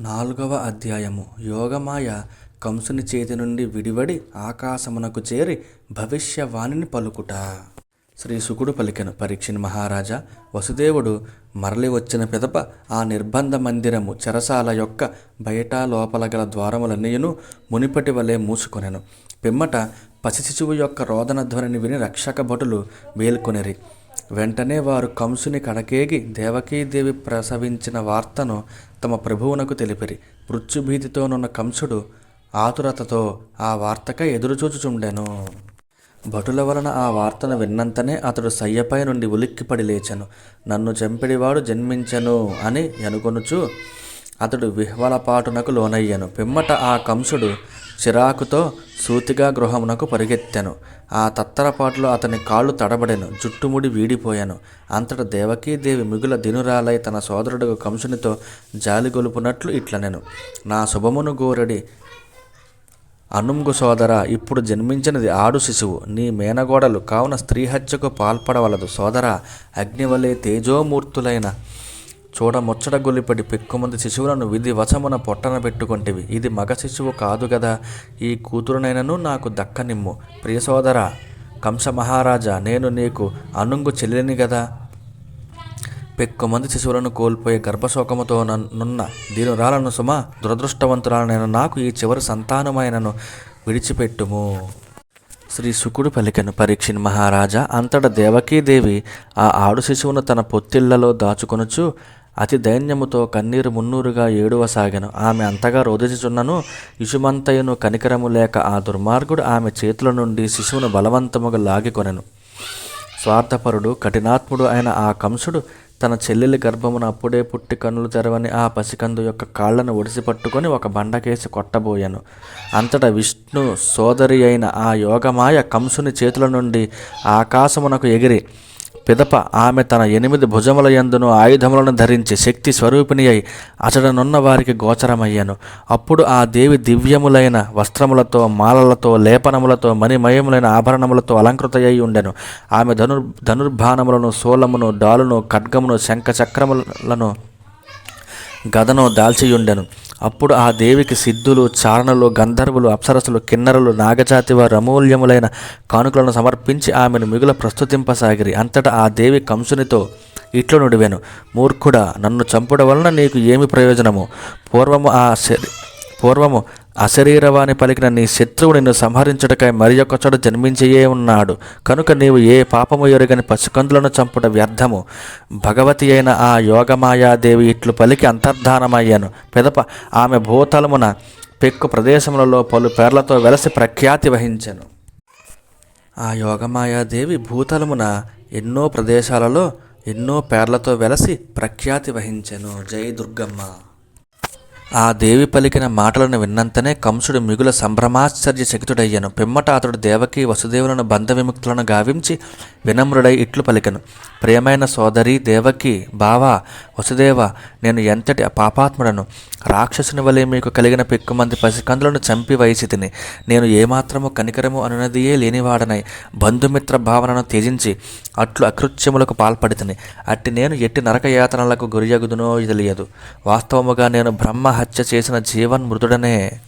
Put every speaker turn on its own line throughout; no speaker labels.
నాలుగవ అధ్యాయము. యోగమాయ కంసుని చేతి నుండి విడివడి ఆకాశమునకు చేరి భవిష్యవాణిని పలుకుట. శ్రీ శుకుడు పలికెను. పరీక్షిన్ మహారాజా వసుదేవుడు మరలి వచ్చిన పిదప ఆ నిర్బంధ మందిరము చెరసాల యొక్క బయట లోపల గల ద్వారములన్నీయును మునిపటి వలె మూసుకొనెను. పిమ్మట పసి శిశువు యొక్క రోదన ధ్వనిని విని రక్షక భటులు మేల్కొనిరి. వెంటనే వారు కంసుని కడకేగి దేవకీదేవి ప్రసవించిన వార్తను తమ ప్రభువునకు తెలిపిరి. మృత్యుభీతితోనున్న కంసుడు ఆతురతతో ఆ వార్తకై ఎదురుచూచుచుండెను. భటుల వలన ఆ వార్తను విన్నంతనే అతడు సయ్యపై నుండి ఉలిక్కిపడి లేచెను. నన్ను చంపిడివాడు జన్మించెను అని అనుకొనుచు అతడు విహ్వలపాటునకు లోనయ్యను. పిమ్మట ఆ కంసుడు చిరాకుతో సూతిగా గృహమునకు పరిగెత్తాను. ఆ తత్తరపాటులో అతని కాళ్ళు తడబడెను జుట్టుముడి వీడిపోయాను. అంతట దేవకీదేవి మిగుల దినురాలై తన సోదరుడు కంసునితో జాలిగొలుపునట్లు ఇట్లనెను. నా శుభమును గోరడి అనుంగు సోదర ఇప్పుడు జన్మించినది ఆడు శిశువు. నీ మేనగోడలు కావున స్త్రీ హత్యకు పాల్పడవలదు సోదర. అగ్నివలే తేజోమూర్తులైన చూడ ముచ్చట గొలిపడి పెక్కుమంది శిశువులను విధి వశమున పొట్టన పెట్టుకొంటివి. ఇది మగ శిశువు కాదు కదా ఈ కూతురునైనను నాకు దక్కనిమ్ము. ప్రియ సోదర కంస మహారాజా నేను నీకు అనుంగు చెల్లిని కదా పెక్కుమంది శిశువులను కోల్పోయే గర్భశోకముతో నన్నున్న దీనురాలను సుమ దురదృష్టవంతురాలనైన నాకు ఈ చివరి సంతానమైనను విడిచిపెట్టుము. శ్రీ శుకుడు పలికను పరీక్షిన్ మహారాజా అంతట దేవకీదేవి ఆ ఆడు శిశువును తన పొత్తిళ్ళలో దాచుకొనుచు అతి దైన్యముతో కన్నీరు మున్నూరుగా ఏడువసాగాను ఆమె అంతగా రోదిచుచున్నను ఇషుమంతయును కనికరము లేక ఆ దుర్మార్గుడు ఆమె చేతుల నుండి శిశువును బలవంతముగా లాగికొనెను. స్వార్థపరుడు కఠినాత్ముడు అయిన ఆ కంసుడు తన చెల్లెలి గర్భమున అప్పుడే పుట్టి కన్నులు తెరవని ఆ పసికందు యొక్క కాళ్ళను ఒడిసి పట్టుకొని ఒక బండకేసి కొట్టబోయాను. అంతటా విష్ణు సోదరి అయిన ఆ యోగమాయ కంసుని చేతుల నుండి ఆకాశమునకు ఎగిరి పిదప ఆమె తన ఎనిమిది భుజముల యందును ఆయుధములను ధరించి శక్తి స్వరూపిణి అయి అచడనున్న వారికి గోచరమయ్యాను. అప్పుడు ఆ దేవి దివ్యములైన వస్త్రములతో మాలలతో లేపనములతో మణిమయములైన ఆభరణములతో అలంకృతయ్యి ఉండెను. ఆమె ధనుర్ ధనుర్బాణములను శూలమును డాలును ఖడ్గమును శంఖ చక్రములను గదను దాల్చియుండెను. అప్పుడు ఆ దేవికి సిద్ధులు చారణలు గంధర్వులు అప్సరసులు కిన్నరులు నాగజాతి వారు అమూల్యములైన కానుకలను సమర్పించి ఆమెను మిగుల ప్రస్తుతింపసాగిరి. అంతటా ఆ దేవి కంసునితో ఇట్లు నుడివెను. మూర్ఖుడా నన్ను చంపుట వలన నీకు ఏమి ప్రయోజనము? పూర్వము ఆ శరీ పూర్వము అశరీరవాణి పలికిన నీ శత్రువు నిన్ను సంహరించుటకై మరి ఒకచోట జన్మించయే ఉన్నాడు. కనుక నీవు ఏ పాపము ఎరుగని పశుకందులను చంపుట వ్యర్థము. భగవతి అయిన ఆ యోగమాయాదేవి ఇట్లు పలికి అంతర్ధానమయ్యాను. పెదప ఆమె భూతలమున పెక్కు ప్రదేశములలో పలు పేర్లతో వెలసి ప్రఖ్యాతి వహించెను. ఆ యోగమాయాదేవి భూతలమున ఎన్నో ప్రదేశాలలో ఎన్నో పేర్లతో వెలసి ప్రఖ్యాతి వహించెను. జై దుర్గమ్మ. ఆ దేవి పలికిన మాటలను విన్నంతనే కంసుడు మిగుల సంభ్రమాశ్చర్య శక్తుడయ్యను. పిమ్మట అతడు దేవకి వసుదేవులను బంధ విముక్తులను గావించి వినమ్రుడై ఇట్లు పలికను. ప్రియమైన సోదరి దేవకి బావా వసుదేవ నేను ఎంతటి పాపాత్ముడను రాక్షసుని వలె మీకు కలిగిన పెక్కుమంది పసికందులను చంపి వయసి తిని నేను ఏమాత్రము కనికరము అనునదియే లేనివాడనై బంధుమిత్ర భావనను త్యజించి అట్లు అకృత్యములకు పాల్పడితిని అట్టి నేను ఎట్టి నరకయాతనలకు గురియగుదునో తెలియదు వాస్తవముగా నేను బ్రహ్మ హత్య చేసిన జీవన్ మృతుడనే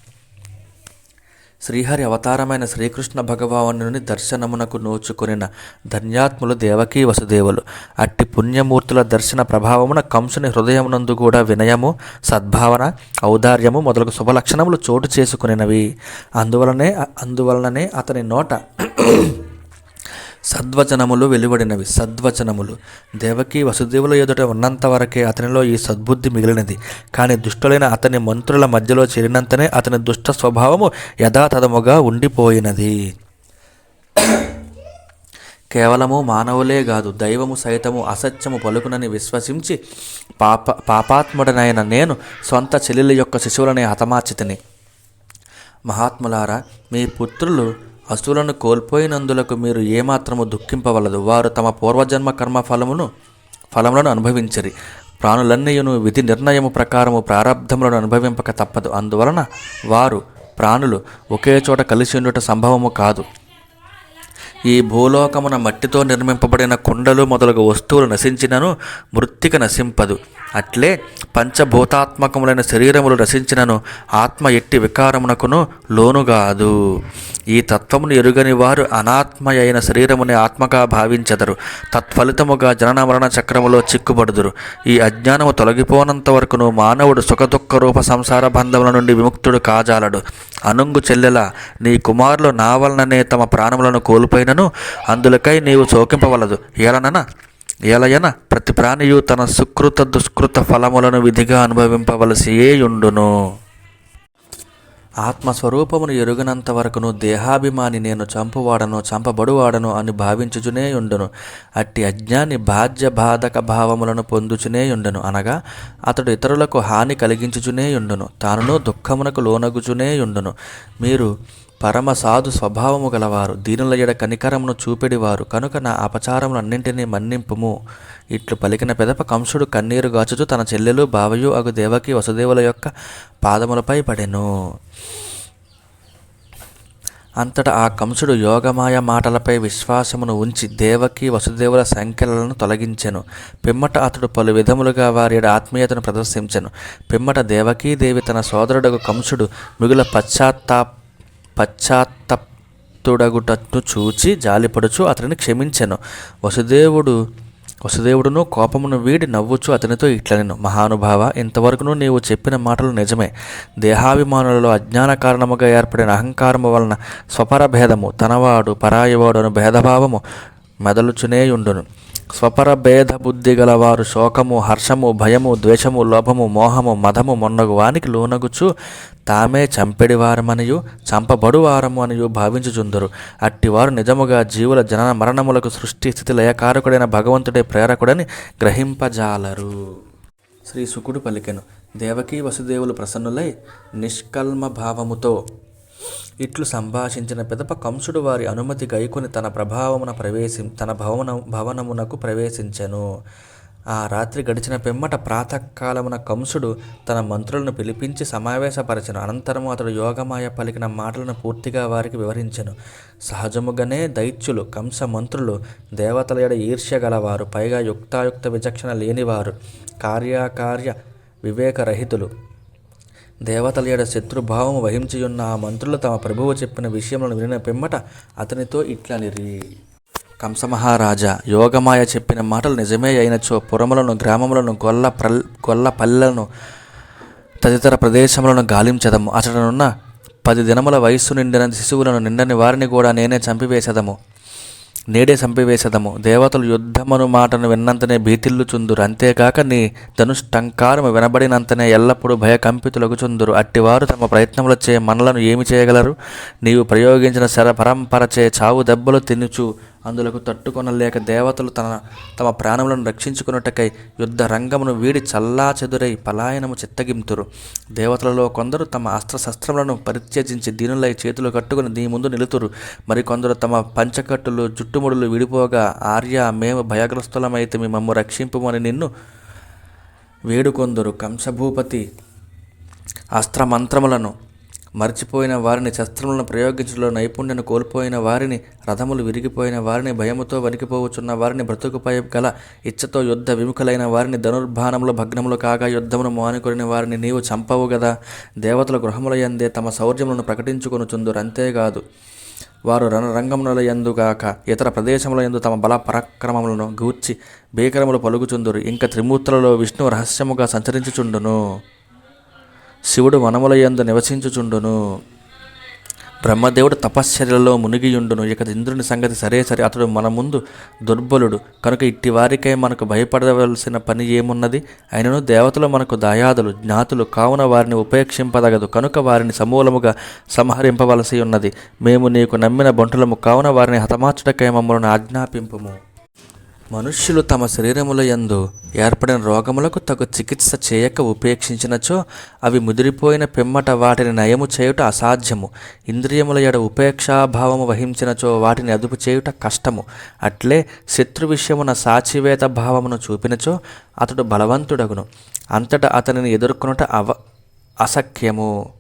శ్రీహరి అవతారమైన శ్రీకృష్ణ భగవానుని దర్శనమునకు నోచుకొనిన ధన్యాత్ములు దేవకీ వసుదేవులు. అట్టి పుణ్యమూర్తుల దర్శన ప్రభావమున కంసుని హృదయమునందు కూడా వినయము సద్భావన ఔదార్యము మొదలగు శుభలక్షణములు చోటు చేసుకునినవి. అందువలనే అందువలననే అతని నోట సద్వచనములు వెలువడినవి. సద్వచనములు. దేవకి వసుదేవుల ఎదుట ఉన్నంత వరకే అతనిలో ఈ సద్బుద్ధి మిగిలినది. కానీ దుష్టులైన అతని మంత్రుల మధ్యలో చేరినంతనే అతని దుష్ట స్వభావము యథాతథముగా ఉండిపోయినది. కేవలము మానవులే కాదు దైవము సైతము అసత్యము పలుకునని విశ్వసించి పాప పాపాత్ముడనైన నేను సొంత చెల్లెల యొక్క శిశువులని హతమార్చితిని మహాత్ములారా మీ పుత్రులు అసులను కోల్పోయినందులకు మీరు ఏమాత్రము దుఃఖింపవలదు. వారు తమ పూర్వజన్మ కర్మ ఫలమును ఫలములను అనుభవించరి. ప్రాణులన్నీయును విధి నిర్ణయము ప్రకారము ప్రారంధములను అనుభవింపక తప్పదు. అందువలన వారు ప్రాణులు ఒకే చోట కలిసి ఉండుట సంభవము కాదు. ఈ భూలోకమున మట్టితో నిర్మింపబడిన కుండలు మొదలగు వస్తువులు నశించినను మృత్తిక నశింపదు. అట్లే పంచభూతాత్మకములైన శరీరములు నశించినను ఆత్మ ఎట్టి వికారమునకును లోనుగాదు. ఈ తత్వమును ఎరుగని వారు అనాత్మ అయిన శరీరముని ఆత్మగా భావించెదరు. తత్ఫలితముగా జనన మరణ చక్రములో చిక్కుబడుదురు. ఈ అజ్ఞానము తొలగిపోనంత వరకును మానవుడు సుఖదుఖ రూప సంసార బంధముల నుండి విముక్తుడు కాజాలడు. అనుంగు చెల్లెల నీ కుమారులు నా వలననే తమ ప్రాణములను కోల్పోయిన కోల్పోయినను అందులకై నీవు శోకింపవలదు. ఏలనన ఏలయన ప్రతి ప్రాణియు తన సుకృత దుష్కృత ఫలములను విధిగా అనుభవింపవలసియే ఉండును. ఆత్మస్వరూపమును ఎరుగనంత వరకును దేహాభిమాని నేను చంపువాడను చంపబడువాడను అని భావించుచునే ఉండును. అట్టి అజ్ఞాని బాధ్య బాధక భావములను పొందుచునే ఉండును. అనగా అతడు ఇతరులకు హాని కలిగించుచునే ఉండును. తానును దుఃఖమునకు లోనగుచునే ఉండును. మీరు పరమ సాధు స్వభావము గలవారు. దీనుల ఎడ కనికరమును చూపెడివారు. కనుక నా అపచారములన్నింటినీ మన్నింపుము. ఇట్లు పలికిన పెదప కంసుడు కన్నీరు గాచుచు తన చెల్లెలు బావయు అగు దేవకి వసుదేవుల యొక్క పాదములపై పడెను. అంతటా ఆ కంసుడు యోగమాయ మాటలపై విశ్వాసమును ఉంచి దేవకి వసుదేవుల సంఖ్యలను తొలగించెను. పిమ్మట అతడు పలు విధములుగా వారి ఆత్మీయతను ప్రదర్శించెను. పిమ్మట దేవకీదేవి తన సోదరుడు కంసుడు మిగుల పశ్చాత్తాప పశ్చాత్తప్తుడగుటట్టు చూచి జాలిపడుచు అతనిని క్షమించెను. వసుదేవుడు వసుదేవుడును కోపమును వీడి నవ్వుచు అతనితో ఇట్లనెను మహానుభావ ఇంతవరకును నీవు చెప్పిన మాటలు నిజమే. దేహాభిమానులలో అజ్ఞాన కారణముగా ఏర్పడిన అహంకారము వలన స్వపర భేదము తనవాడు పరాయివాడు అను భేదభావము మెదలుచునేయుండును. స్వపర భేద బుద్ధి గలవారు శోకము హర్షము భయము ద్వేషము లోభము మోహము మదము మొన్నగు వానికి లోనగుచు. తామే చంపెడివారమనియు చంపబడువారము అనియు భావించుచుందరు. అట్టివారు నిజముగా జీవుల జనన మరణములకు సృష్టి స్థితి లయకారకుడైన భగవంతుడే ప్రేరకుడని గ్రహింపజాలరు. శ్రీ శుకుడు పలికెను. దేవకీ వసుదేవులు ప్రసన్నులై నిష్కల్మ భావముతో ఇట్లు సంభాషించిన పిదప కంసుడు వారి అనుమతి గైకొని తన ప్రభావమున ప్రవేశి తన భవన భవనమునకు ప్రవేశించెను. ఆ రాత్రి గడిచిన పిమ్మట ప్రాతకాలమున కంసుడు తన మంత్రులను పిలిపించి సమావేశపరచను. అనంతరము అతడు యోగమాయ పలికిన మాటలను పూర్తిగా వారికి వివరించెను. సహజముగానే దైత్యులు కంస మంత్రులు దేవతల ఎడ ఈర్ష్య గలవారు పైగా యుక్తాయుక్త విచక్షణ లేనివారు కార్యకార్య వివేకరహితులు. దేవతల ఏడ శత్రుభావము వహించియున్న ఆ మంత్రులు తమ ప్రభువు చెప్పిన విషయములను వినిన పిమ్మట అతనితో ఇట్లనిరి. కంసమహారాజా యోగమాయ చెప్పిన మాటలు నిజమే అయినచో పురములను గ్రామములను గొల్ల ప్రల్ గొల్ల పల్లెలను తదితర ప్రదేశములను గాలించదము. అతడనున్న పది దినముల వయస్సు నిండిన శిశువులను నిండని వారిని కూడా నేనే చంపివేసేదము. నేడే చంపివేసదము దేవతలు యుద్ధమను మాటను విన్నంతనే భీతిల్లుచుందురు. అంతేకాక నీ ధనుష్టంకారము వినబడినంతనే ఎల్లప్పుడూ భయకంపితులగుచుందురు. అట్టివారు తమ ప్రయత్నములచే మనలను ఏమి చేయగలరు? నీవు ప్రయోగించిన శర పరంపరచే చావు దెబ్బలు తినుచు అందులకు తట్టుకొనలేక దేవతలు తన తమ ప్రాణములను రక్షించుకున్నట్టుకై యుద్ధ రంగమును వీడి చల్లా చెదురై పలాయనము చిత్తగింతురు. దేవతలలో కొందరు తమ అస్త్రశస్త్రములను పరిత్యజించి దీనులై చేతులు కట్టుకుని దీని ముందు నిలుతురు. మరికొందరు తమ పంచకట్టులు జుట్టుముడులు విడిపోగా ఆర్య మేము భయగ్రస్తులమైతే మమ్ము రక్షింపుమని నిన్ను వేడుకొందరు. కంసభూపతి అస్త్రమంత్రములను మర్చిపోయిన వారిని శస్త్రములను ప్రయోగించడంలో నైపుణ్యను కోల్పోయిన వారిని రథములు విరిగిపోయిన వారిని భయముతో వణికిపోవచ్చున్న వారిని బ్రతుకుపై గల ఇచ్చతో యుద్ధ విముఖులైన వారిని ధనుర్బాణములు భగ్నములు కాగా యుద్ధమును మానుకొనిన వారిని నీవు చంపవు గదా? దేవతల గృహములయందే తమ శౌర్యములను ప్రకటించుకొనుచుందురు అంతేకాదు వారు రణరంగముల ఎందుగాక ఇతర ప్రదేశముల యందు తమ బల పరాక్రమములను గూర్చి భీకరములు పలుకుచుందురు. ఇంకా త్రిమూర్తులలో విష్ణు రహస్యముగా సంచరించుచుండును. శివుడు వనములయందు నివసించుచుండును. బ్రహ్మదేవుడు తపశ్చర్యలలో మునిగియుండును. ఇక ఇంద్రుని సంగతి సరే సరే. అతడు మన ముందు దుర్బలుడు. కనుక ఇట్టి వారికై మనకు భయపడవలసిన పని ఏమున్నది? అయినను దేవతలు మనకు దాయాదులు జ్ఞాతులు. కావున వారిని ఉపేక్షింపదగదు. కనుక వారిని సమూలముగా సంహరింపవలసి ఉన్నది. మేము నీకు నమ్మిన బంటులము. కావున వారిని హతమార్చుటకై మమ్మల్ని ఆజ్ఞాపింపుము. మనుష్యులు తమ శరీరముల యందు ఏర్పడిన రోగములకు తగు చికిత్స చేయక ఉపేక్షించినచో అవి ముదిరిపోయిన పిమ్మట వాటిని నయము చేయుట అసాధ్యము. ఇంద్రియముల ఎడ ఉపేక్షాభావము వహించినచో వాటిని అదుపు చేయుట కష్టము. అట్లే శత్రు విషయమున సాచివేత భావమును చూపినచో అతడు బలవంతుడగును. అంతటా అతనిని ఎదుర్కొనుట అవ అసఖ్యము.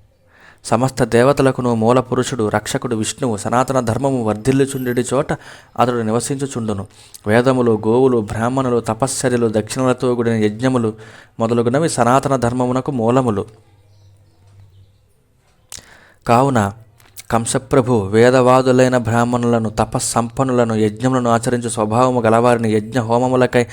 సమస్త దేవతలకును మూల పురుషుడు రక్షకుడు విష్ణువు సనాతన ధర్మము వర్ధిల్లుచుండెడి చోట అతడు నివసించుచుండును. వేదములు గోవులు బ్రాహ్మణులు తపశ్చర్యలు దక్షిణలతో కూడిన యజ్ఞములు మొదలగునవి సనాతన ధర్మమునకు మూలములు. కావున కంసప్రభు వేదవాదులైన బ్రాహ్మణులను తపస్సంపన్నులను యజ్ఞములను ఆచరించు స్వభావము గలవారిని యజ్ఞ హోమములకై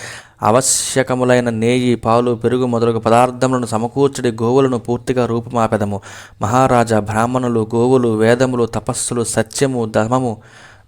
ఆవశ్యకములైన నేయి పాలు పెరుగు మొదలగు పదార్థములను సమకూర్చడి గోవులను పూర్తిగా రూపుమాపెదము. మహారాజా బ్రాహ్మణులు గోవులు వేదములు తపస్సులు సత్యము ధర్మము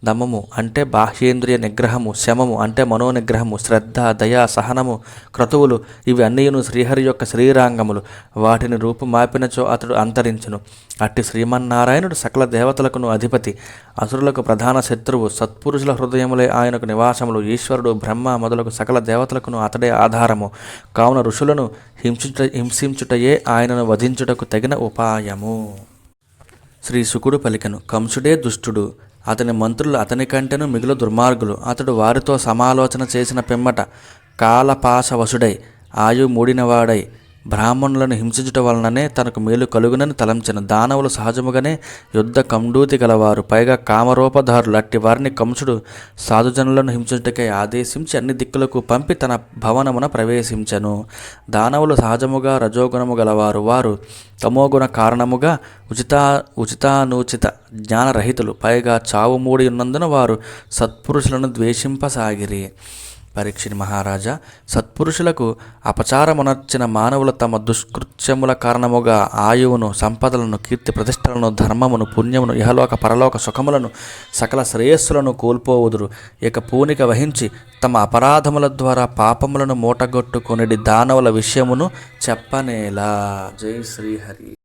దమము అంటే బాహ్యేంద్రియ నిగ్రహము శమము అంటే మనోనిగ్రహము శ్రద్ధ దయ సహనము క్రతువులు ఇవి అన్నీయును శ్రీహరి యొక్క శ్రీరాంగములు. వాటిని రూపుమాపినచో అతడు అంతరించును. అట్టి శ్రీమన్నారాయణుడు సకల దేవతలకును అధిపతి. అసురులకు ప్రధాన శత్రువు సత్పురుషుల హృదయములే ఆయనకు నివాసములు. ఈశ్వరుడు బ్రహ్మ మొదలగు సకల దేవతలకును అతడే ఆధారము. కావున ఋషులను హింసించుట హింసించుటయే ఆయనను వధించుటకు తగిన ఉపాయము. శ్రీ శుకుడు పలికను. కంసుడే దుష్టుడు. అతని మంత్రులు అతని కంటేనూ మిగులు దుర్మార్గులు. అతడు వారితో సమాలోచన చేసిన పిమ్మట కాలపాశవశుడై ఆయు మూడినవాడై బ్రాహ్మణులను హింసించుట వలననే తనకు మేలు కలుగునని తలంచెను. దానవులు సహజముగానే యుద్ధ కండూతి గలవారు. పైగా కామరూపధారులు అట్టి వారిని కంసుడు సాధుజనులను హింసించుటకై ఆదేశించి అన్ని దిక్కులకు పంపి తన భవనమున ప్రవేశించెను. దానవులు సహజముగా రజోగుణము గలవారు. వారు తమోగుణ కారణముగా ఉచిత ఉచితానుచిత జ్ఞానరహితులు. పైగా చావు మూడి ఉన్నందున వారు సత్పురుషులను ద్వేషింపసాగిరి. పరీక్షిని మహారాజా. సత్పురుషులకు అపచారమునర్చిన మానవులు తమ దుష్కృత్యముల కారణముగా ఆయువును సంపదలను కీర్తి ప్రతిష్టలను ధర్మమును పుణ్యమును ఇహలోక పరలోక సుఖములను సకల శ్రేయస్సులను కోల్పోవుదురు. ఇక పూనిక వహించి తమ అపరాధముల ద్వారా పాపములను మూటగొట్టుకొనిడి దానవుల విషయమును చెప్పనేలా. జై శ్రీహరి.